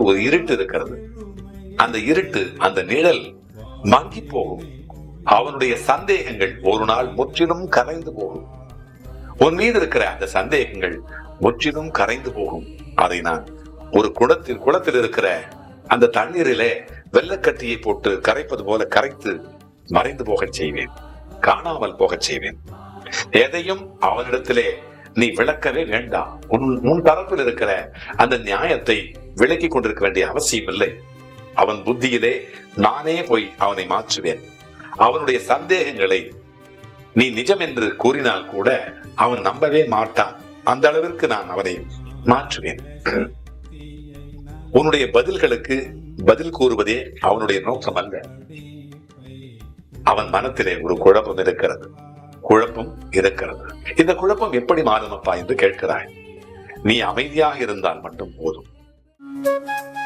ஒரு இருட்டு இருக்கிறது. அந்த இருட்டு அந்த நிழல் மங்கி போகும். அவனுடைய சந்தேகங்கள் ஒரு நாள் முற்றிலும் கரைந்து போகும். உன் மீது இருக்கிற அந்த சந்தேகங்கள் முற்றிலும் கரைந்து போகும். அதை நான் ஒரு குளத்தில் குளத்தில் இருக்கிற அந்த தண்ணீரிலே வெள்ளக்கட்டியை போட்டு கரைப்பது போல கரைத்து மறைந்து போகச் செய்வேன். காணாமல் போகச் செய்வேன். எதையும் அவனிடத்திலே நீ விளக்கவே வேண்டாம். உன் உன் தரப்பில் இருக்கிற அந்த நியாயத்தை விளக்கி கொண்டிருக்க வேண்டிய அவசியம் இல்லை அவன் புத்தியிலே நானே போய் அவனை மாற்றுவேன். அவனுடைய சந்தேகங்களை நீ நிஜம் என்று கூறினால் கூட அவன் நம்பவே மாட்டான். அந்த அளவிற்கு நான் அவனை மாற்றுவேன். உன்னுடைய பதில்களுக்கு பதில் கூறுவதே அவனுடைய நோக்கம் அல்ல. அவன் மனத்திலே ஒரு குழப்பம் இருக்கிறது. குழப்பம் இருக்கிறது. இந்த குழப்பம் எப்படி மாறுமப்பா என்று கேட்கிறாய். நீ அமைதியாக இருந்தால் மட்டும் போதும். Thank you.